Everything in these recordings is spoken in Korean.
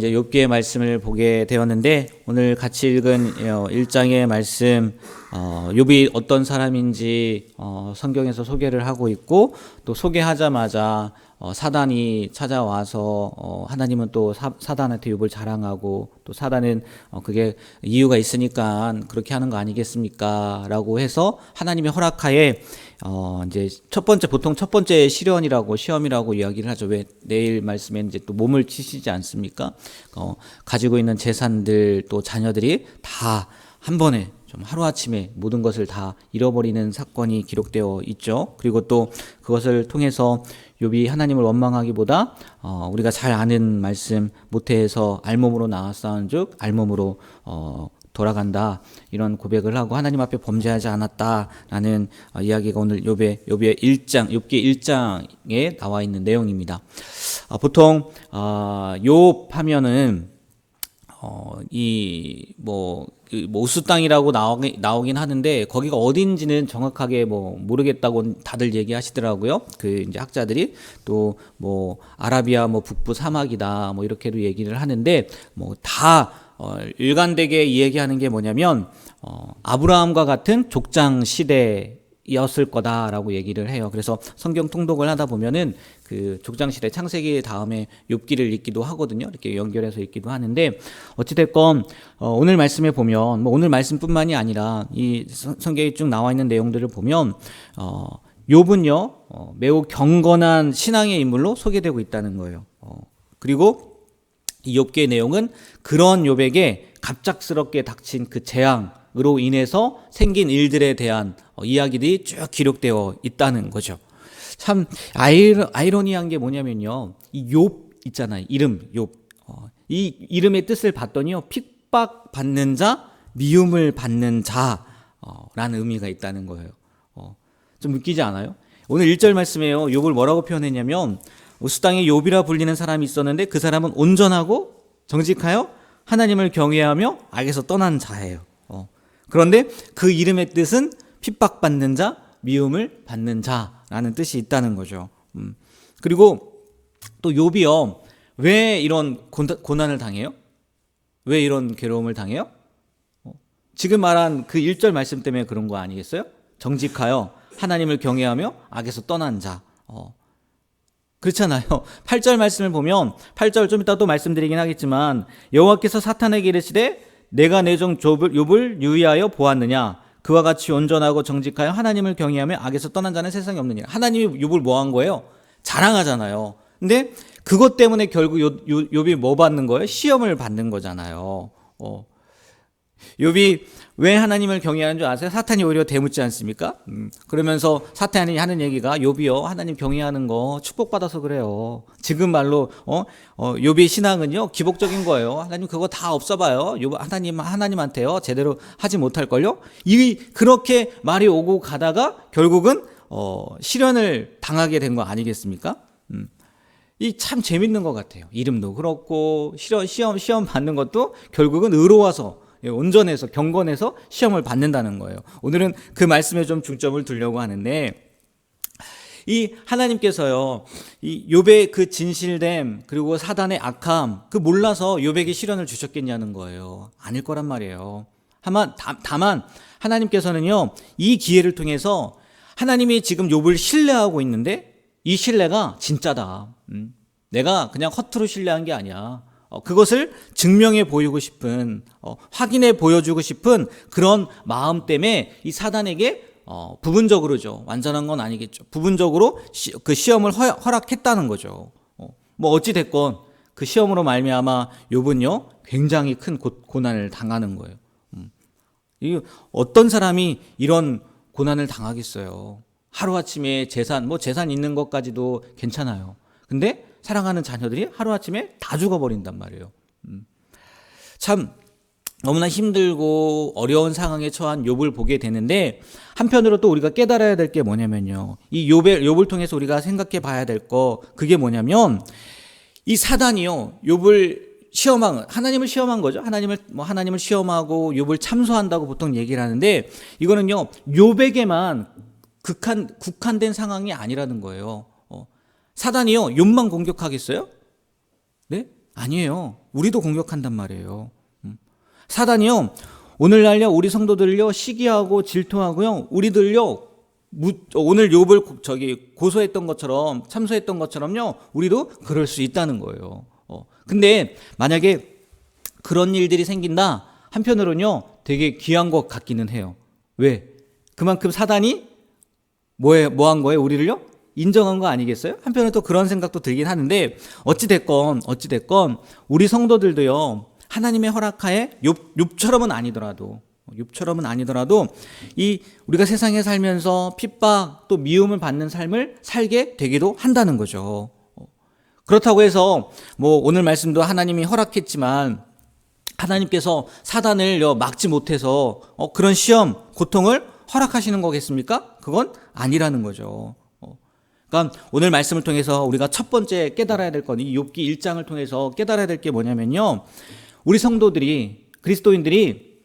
이제 욥기의 말씀을 보게 되었는데 오늘 같이 읽은 1장의 말씀 어, 욥이 어떤 사람인지 어, 성경에서 소개를 하고 있고 또 소개하자마자 어, 사단이 찾아와서 어, 하나님은 또 사, 사단한테 욥을 자랑하고 또 사단은 어, 그게 이유가 있으니까 그렇게 하는 거 아니겠습니까?라고 해서 하나님의 허락하에 어, 이제 첫 번째 보통 첫 번째 시련이라고 시험이라고 이야기를 하죠. 왜 내일 말씀에 이제 또 몸을 치시지 않습니까? 어, 가지고 있는 재산들 또 자녀들이 다 한 번에 좀 하루아침에 모든 것을 다 잃어버리는 사건이 기록되어 있죠. 그리고 또 그것을 통해서 욥이 하나님을 원망하기보다 어, 우리가 잘 아는 말씀 모태에서 알몸으로 나왔사온즉 알몸으로 어, 돌아간다 이런 고백을 하고 하나님 앞에 범죄하지 않았다라는 어, 이야기가 오늘 욥의 욥의 1장 욥기 1장에 나와 있는 내용입니다. 어, 보통 어, 욥 하면은 어, 이, 뭐, 그, 뭐, 땅이라고 나오긴, 나오긴 하는데, 거기가 어딘지는 정확하게 뭐, 모르겠다고 다들 얘기하시더라고요. 그, 이제 학자들이. 또, 뭐, 아라비아 뭐, 북부 사막이다. 뭐, 이렇게도 얘기를 하는데, 뭐, 다, 어, 일관되게 이야기하는 게 뭐냐면, 어, 아브라함과 같은 족장 시대, 이었을 거다라고 얘기를 해요. 그래서 성경 통독을 하다 보면은 그 족장시대 창세기 다음에 욥기를 읽기도 하거든요. 이렇게 연결해서 읽기도 하는데 어찌 됐건 어 오늘 말씀에 보면 뭐 오늘 말씀뿐만이 아니라 이 성경에 쭉 나와 있는 내용들을 보면 어 욥은요 어 매우 경건한 신앙의 인물로 소개되고 있다는 거예요. 어 그리고 이 욥기의 내용은 그런 욥에게 갑작스럽게 닥친 그 재앙 으로 인해서 생긴 일들에 대한 어, 이야기들이 쭉 기록되어 있다는 거죠. 참 아이러, 아이러니한 게 뭐냐면요. 이 욥 있잖아요. 이름 욥. 어, 이 이름의 뜻을 봤더니요. 핍박 받는 자, 미움을 받는 자라는 어, 의미가 있다는 거예요. 어, 좀 웃기지 않아요? 오늘 1절 말씀에요. 욥을 뭐라고 표현했냐면 땅에 욥이라 불리는 사람이 있었는데 그 사람은 온전하고 정직하여 하나님을 경외하며 악에서 떠난 자예요. 그런데 그 이름의 뜻은 핍박받는 자, 미움을 받는 자라는 뜻이 있다는 거죠. 음. 그리고 또 욥이요. 왜 이런 고난을 당해요? 왜 이런 괴로움을 당해요? 어. 지금 말한 그 1절 말씀 때문에 그런 거 아니겠어요? 정직하여 하나님을 경외하며 악에서 떠난 자. 어. 그렇잖아요. 8절 말씀을 보면 8절 좀 이따 또 말씀드리긴 하겠지만 여호와께서 사탄에게 이르시되 내가 내 종 욥을 유의하여 보았느냐 그와 같이 온전하고 정직하여 하나님을 경외하며 악에서 떠난 자는 세상에 없느냐 하나님이 욥을 뭐 한 거예요? 자랑하잖아요. 근데 그것 때문에 결국 욥이 뭐 받는 거예요? 시험을 받는 거잖아요. 어. 욥이 왜 하나님을 경외하는 줄 아세요? 사탄이 오히려 대묻지 않습니까? 음, 그러면서 사탄이 하는 얘기가 욥이요 하나님 경외하는 거 축복받아서 그래요. 지금 말로 어, 어 욥의 신앙은요 기복적인 거예요. 하나님 그거 다 없어봐요. 욥 하나님 하나님한테요 제대로 하지 못할 걸요. 이 그렇게 말이 오고 가다가 결국은 어, 실현을 당하게 된 거 아니겠습니까? 음. 이참 재밌는 것 같아요. 이름도 그렇고 시험 시험 받는 것도 결국은 의로워서 예, 온전해서 경건해서 시험을 받는다는 거예요. 오늘은 그 말씀에 좀 중점을 두려고 하는데 이 하나님께서요 이 욥의 그 진실됨 그리고 사단의 악함 그 몰라서 욥에게 시련을 주셨겠냐는 거예요. 아닐 거란 말이에요. 다만 다만 하나님께서는요 이 기회를 통해서 하나님이 지금 욥을 신뢰하고 있는데 이 신뢰가 진짜다. 음. 내가 그냥 허투루 신뢰한 게 아니야. 어, 그것을 증명해 보이고 싶은 어, 확인해 보여주고 싶은 그런 마음 때문에 이 사단에게 어, 부분적으로죠 완전한 건 아니겠죠. 부분적으로 시, 그 시험을 허, 락했다는 거죠. 어, 뭐 어찌 됐건 그 시험으로 말미암아 욥은요 굉장히 큰 고, 고난을 당하는 거예요. 음. 이 어떤 사람이 이런 고난을 당하겠어요? 하루 아침에 재산 뭐 재산 있는 것까지도 괜찮아요. 근데 사랑하는 자녀들이 하루아침에 다 죽어버린단 말이에요. 음. 참 너무나 힘들고 어려운 상황에 처한 욥을 보게 되는데 한편으로 또 우리가 깨달아야 될 게 뭐냐면요. 이 욥의 욥을 통해서 우리가 생각해 봐야 될 거 그게 뭐냐면 이 사단이요. 욥을 시험한 하나님을 시험한 거죠. 하나님을 뭐 하나님을 시험하고 욥을 참소한다고 보통 얘기를 하는데 이거는요. 욥에게만 극한 국한된 상황이 아니라는 거예요. 사단이요, 욕만 공격하겠어요? 네? 아니에요. 우리도 공격한단 말이에요. 음. 사단이요. 오늘날요 우리 성도들요 시기하고 질투하고요 우리들요 무, 오늘 욥을 저기 고소했던 것처럼 참소했던 것처럼요 우리도 그럴 수 있다는 거예요. 어. 근데 만약에 그런 일들이 생긴다 한편으로는요 되게 귀한 것 같기는 해요. 왜? 그만큼 사단이 뭐에 뭐 한 거예요? 우리를요? 인정한 거 아니겠어요? 한편으로 또 그런 생각도 들긴 하는데 어찌 됐건 어찌 됐건 우리 성도들도요. 하나님의 허락하에 욥 욥처럼은 아니더라도 욥처럼은 아니더라도 이 우리가 세상에 살면서 핍박 또 미움을 받는 삶을 살게 되기도 한다는 거죠. 그렇다고 해서 뭐 오늘 말씀도 하나님이 허락했지만 하나님께서 사단을 막지 못해서 어, 그런 시험, 고통을 허락하시는 거겠습니까? 그건 아니라는 거죠. 어. 그러니까 오늘 말씀을 통해서 우리가 첫 번째 깨달아야 될 건 이 욥기 1장을 통해서 깨달아야 될 게 뭐냐면요. 우리 성도들이 그리스도인들이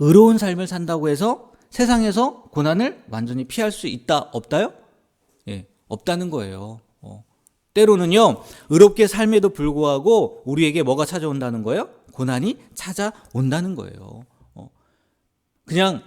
의로운 삶을 산다고 해서 세상에서 고난을 완전히 피할 수 있다 없다요? 예, 없다는 거예요. 어. 때로는요 의롭게 삶에도 불구하고 우리에게 뭐가 찾아온다는 거예요? 고난이 찾아온다는 거예요. 어. 그냥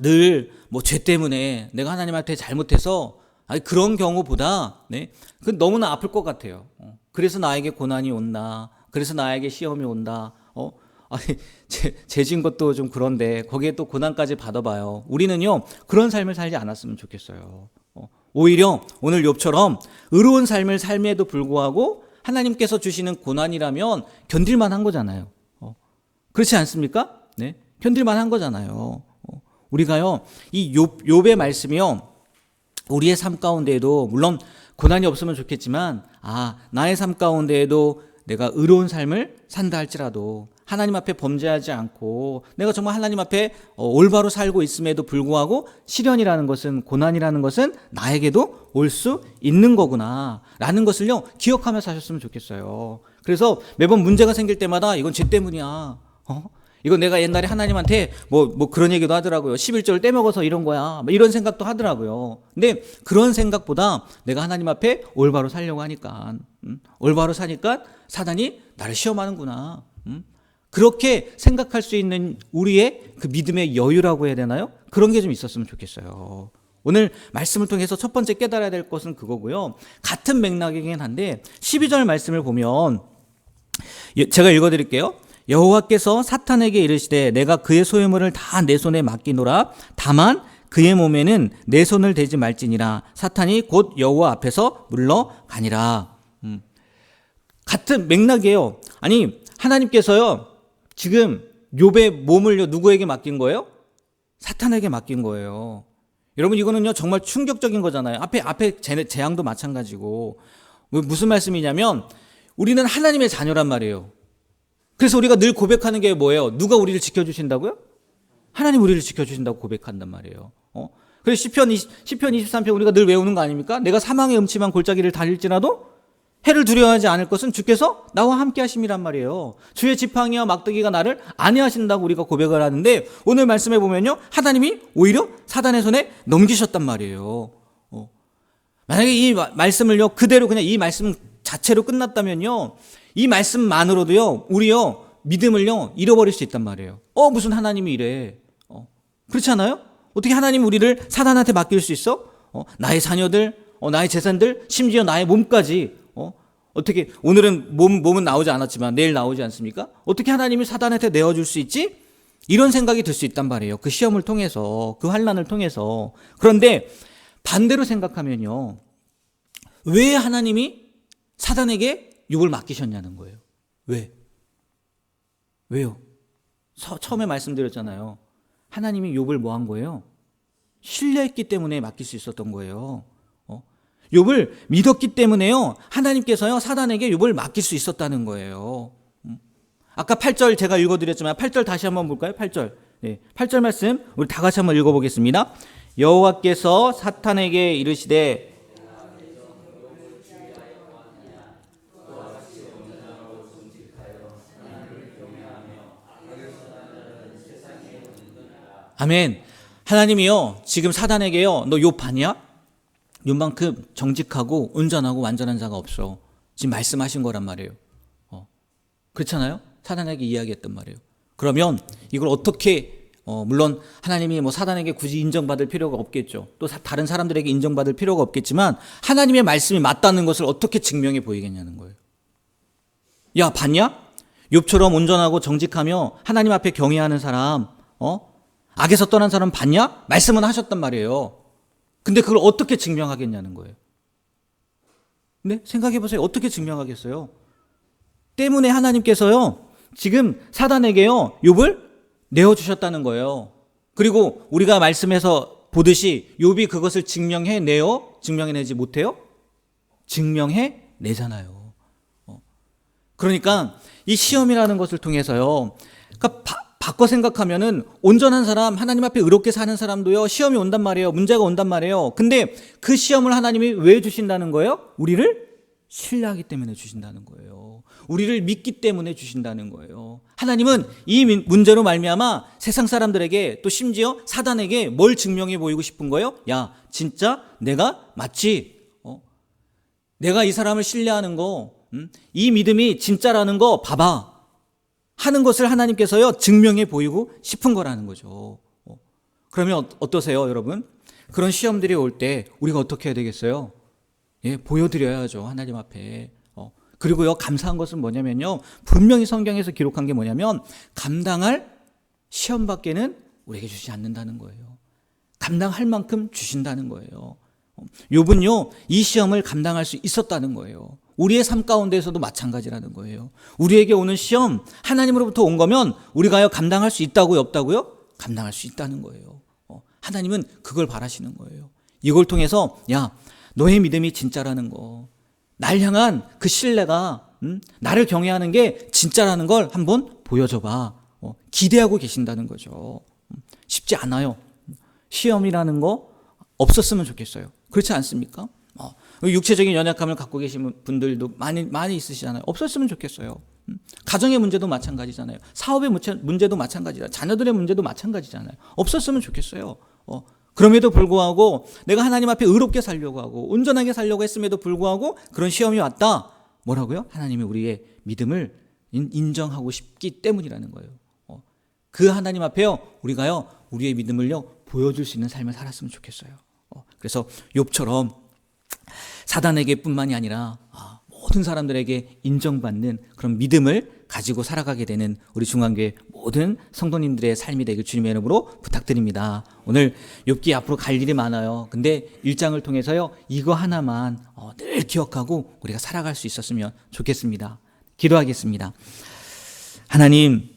늘 뭐 죄 때문에 내가 하나님한테 잘못해서 아니 그런 경우보다 네, 그 너무나 아플 것 같아요. 어. 그래서 나에게 고난이 온다. 그래서 나에게 시험이 온다. 어? 아니, 제, 죄진 것도 좀 그런데 거기에 또 고난까지 받아봐요. 우리는요, 그런 삶을 살지 않았으면 좋겠어요. 어, 오히려 오늘 욥처럼 의로운 삶을 삶에도 불구하고 하나님께서 주시는 고난이라면 견딜만 한 거잖아요. 어, 그렇지 않습니까? 네? 견딜만 한 거잖아요. 어, 우리가요, 이 욥, 욥의 말씀이요, 우리의 삶 가운데에도 물론 고난이 없으면 좋겠지만, 아, 나의 삶 가운데에도 내가 의로운 삶을 산다 할지라도 하나님 앞에 범죄하지 않고 내가 정말 하나님 앞에 어, 올바로 살고 있음에도 불구하고 시련이라는 것은 고난이라는 것은 나에게도 올 수 있는 거구나 라는 것을요 기억하며 사셨으면 좋겠어요. 그래서 매번 문제가 생길 때마다 이건 죄 때문이야. 어? 이건 내가 옛날에 하나님한테 뭐, 뭐 그런 얘기도 하더라고요. 11조를 떼먹어서 이런 거야. 뭐 이런 생각도 하더라고요. 근데 그런 생각보다 내가 하나님 앞에 올바로 살려고 하니까, 음? 올바로 사니까 사단이 나를 시험하는구나. 음? 그렇게 생각할 수 있는 우리의 그 믿음의 여유라고 해야 되나요? 그런 게 좀 있었으면 좋겠어요. 오늘 말씀을 통해서 첫 번째 깨달아야 될 것은 그거고요. 같은 맥락이긴 한데 12절 말씀을 보면 예, 제가 읽어 드릴게요. 여호와께서 사탄에게 이르시되 내가 그의 소유물을 다 내 손에 맡기노라 다만 그의 몸에는 내 손을 대지 말지니라 사탄이 곧 여호와 앞에서 물러가니라. 음. 같은 맥락이에요. 아니 하나님께서요 지금 욥의 몸을 누구에게 맡긴 거예요? 사탄에게 맡긴 거예요. 여러분 이거는요 정말 충격적인 거잖아요. 앞에 앞에 재앙도 마찬가지고 뭐 무슨 말씀이냐면 우리는 하나님의 자녀란 말이에요. 그래서 우리가 늘 고백하는 게 뭐예요? 누가 우리를 지켜주신다고요? 하나님 우리를 지켜주신다고 고백한단 말이에요. 어? 그래서 시편 20, 시편 23편 우리가 늘 외우는 거 아닙니까? 내가 사망의 음침한 골짜기를 달릴지라도 해를 두려워하지 않을 것은 주께서 나와 함께 하심이란 말이에요. 주의 지팡이와 막대기가 나를 안해하신다고 우리가 고백을 하는데 오늘 말씀해 보면요. 하나님이 오히려 사단의 손에 넘기셨단 말이에요. 어. 만약에 이 말씀을요. 그대로 그냥 이 말씀 자체로 끝났다면요. 이 말씀만으로도요. 우리요. 믿음을요. 잃어버릴 수 있단 말이에요. 어 무슨 하나님이 이래. 어. 그렇지 않아요? 어떻게 하나님 우리를 사단한테 맡길 수 있어? 어, 나의 자녀들, 어, 나의 재산들, 심지어 나의 몸까지 어? 어떻게 오늘은 몸 몸은 나오지 않았지만 내일 나오지 않습니까? 어떻게 하나님이 사단한테 내어줄 수 있지? 이런 생각이 들 수 있단 말이에요. 그 시험을 통해서 그 환란을 통해서 그런데 반대로 생각하면요, 왜 하나님이 사단에게 욕을 맡기셨냐는 거예요. 왜? 왜요? 서, 처음에 말씀드렸잖아요. 하나님이 욥을 뭐 한 거예요? 신뢰했기 때문에 맡길 수 있었던 거예요. 어? 욥을 믿었기 때문에요. 하나님께서요 사단에게 욥을 맡길 수 있었다는 거예요. 음? 아까 8절 제가 읽어드렸지만 8절 다시 한번 볼까요? 8절. 네, 8절 말씀 우리 다 같이 한번 읽어보겠습니다. 여호와께서 사탄에게 이르시되 아멘. 하나님이요, 지금 사단에게요, 너욥 봤냐? 욥만큼 정직하고 온전하고 완전한 자가 없어. 지금 말씀하신 거란 말이에요. 그렇잖아요. 사단에게 이야기했단 말이에요. 그러면 이걸 어떻게 어, 물론 하나님이 뭐 사단에게 굳이 인정받을 필요가 없겠죠. 또 사- 다른 사람들에게 인정받을 필요가 없겠지만 하나님의 말씀이 맞다는 것을 어떻게 증명해 보이겠냐는 거예요. 야, 봤냐? 욥처럼 온전하고 정직하며 하나님 앞에 경외하는 사람, 어? 악에서 떠난 사람 봤냐? 말씀은 하셨단 말이에요. 근데 그걸 어떻게 증명하겠냐는 거예요. 네? 생각해 보세요. 어떻게 증명하겠어요? 때문에 하나님께서요. 지금 사단에게요. 욥을 내어 주셨다는 거예요. 그리고 우리가 말씀에서 보듯이 욥이 그것을 증명해 내요? 증명해 내지 못해요? 증명해 내잖아요. 어. 그러니까 이 시험이라는 것을 통해서요. 그러니까 바, 바꿔 생각하면은 온전한 사람, 하나님 앞에 의롭게 사는 사람도요. 시험이 온단 말이에요. 문제가 온단 말이에요. 근데 그 시험을 하나님이 왜 주신다는 거예요? 우리를 신뢰하기 때문에 주신다는 거예요. 우리를 믿기 때문에 주신다는 거예요. 하나님은 이 민- 문제로 말미암아 세상 사람들에게 또 심지어 사단에게 뭘 증명해 보이고 싶은 거예요? 야, 진짜 내가 맞지? 어? 내가 이 사람을 신뢰하는 거, 음? 이 믿음이 진짜라는 거 봐봐. 하는 것을 하나님께서요 증명해 보이고 싶은 거라는 거죠. 어. 그러면 어- 어떠세요, 여러분? 그런 시험들이 올 때 우리가 어떻게 해야 되겠어요? 예, 보여드려야죠 하나님 앞에. 어. 그리고요 감사한 것은 뭐냐면요 분명히 성경에서 기록한 게 뭐냐면 감당할 시험밖에는 우리에게 주지 않는다는 거예요. 감당할 만큼 주신다는 거예요. 어, 욥은요 이 시험을 감당할 수 있었다는 거예요. 우리의 삶 가운데에서도 마찬가지라는 거예요. 우리에게 오는 시험 하나님으로부터 온 거면 우리가요 감당할 수 있다고요 없다고요? 감당할 수 있다는 거예요. 어, 하나님은 그걸 바라시는 거예요. 이걸 통해서 야 너의 믿음이 진짜라는 거, 날 향한 그 신뢰가 음, 나를 경외하는 게 진짜라는 걸 한번 보여줘봐. 어, 기대하고 계신다는 거죠. 음, 쉽지 않아요. 시험이라는 거 없었으면 좋겠어요. 그렇지 않습니까? 어, 육체적인 연약함을 갖고 계신 분들도 많이 많이 있으시잖아요. 없었으면 좋겠어요. 음, 가정의 문제도 마찬가지잖아요. 사업의 문제- 문제도 마찬가지잖아요. 자녀들의 문제도 마찬가지잖아요. 없었으면 좋겠어요. 어, 그럼에도 불구하고 내가 하나님 앞에 의롭게 살려고 하고 온전하게 살려고 했음에도 불구하고 그런 시험이 왔다. 뭐라고요? 하나님이 우리의 믿음을 인- 인정하고 싶기 때문이라는 거예요. 어, 그 하나님 앞에요. 우리가요. 우리의 믿음을요. 보여줄 수 있는 삶을 살았으면 좋겠어요. 어, 그래서 욥처럼 사단에게뿐만이 아니라 아, 모든 사람들에게 인정받는 그런 믿음을 가지고 살아가게 되는 우리 중앙교회 모든 성도님들의 삶이 되길 주님의 이름으로 부탁드립니다. 오늘 욥기 앞으로 갈 일이 많아요. 근데 일장을 통해서요 이거 하나만 어, 늘 기억하고 우리가 살아갈 수 있었으면 좋겠습니다. 기도하겠습니다. 하나님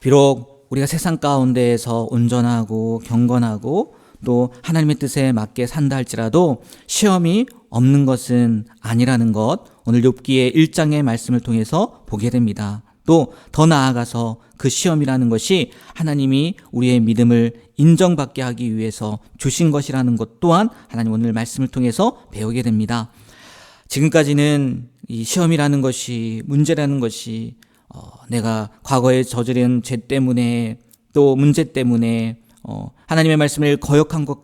비록 우리가 세상 가운데에서 온전하고 경건하고 또 하나님의 뜻에 맞게 산다 할지라도 시험이 없는 것은 아니라는 것 오늘 욥기의 1장의 말씀을 통해서 보게 됩니다. 또 더 나아가서 그 시험이라는 것이 하나님이 우리의 믿음을 인정받게 하기 위해서 주신 것이라는 것 또한 하나님 오늘 말씀을 통해서 배우게 됩니다. 지금까지는 이 시험이라는 것이 문제라는 것이 어, 내가 과거에 저지른 죄 때문에 또 문제 때문에 어, 하나님의 말씀을 거역한 것,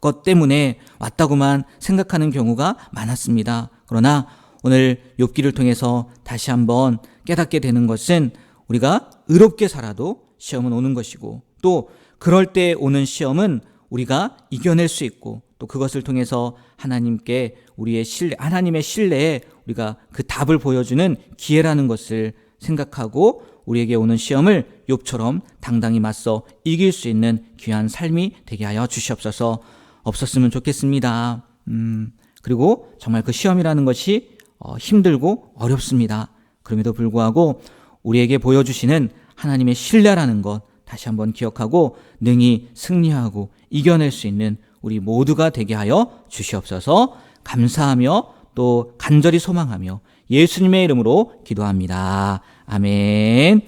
것 때문에 왔다고만 생각하는 경우가 많았습니다. 그러나 오늘 욥기를 통해서 다시 한번 깨닫게 되는 것은 우리가 의롭게 살아도 시험은 오는 것이고 또 그럴 때 오는 시험은 우리가 이겨낼 수 있고 또 그것을 통해서 하나님께 우리의 신뢰, 하나님의 신뢰에 우리가 그 답을 보여주는 기회라는 것을 생각하고 우리에게 오는 시험을 욥처럼 당당히 맞서 이길 수 있는 귀한 삶이 되게 하여 주시옵소서 없었으면 좋겠습니다. 음, 그리고 정말 그 시험이라는 것이 어, 힘들고 어렵습니다. 그럼에도 불구하고 우리에게 보여주시는 하나님의 신뢰라는 것 다시 한번 기억하고 능히 승리하고 이겨낼 수 있는 우리 모두가 되게 하여 주시옵소서 감사하며 또 간절히 소망하며 예수님의 이름으로 기도합니다. 아멘.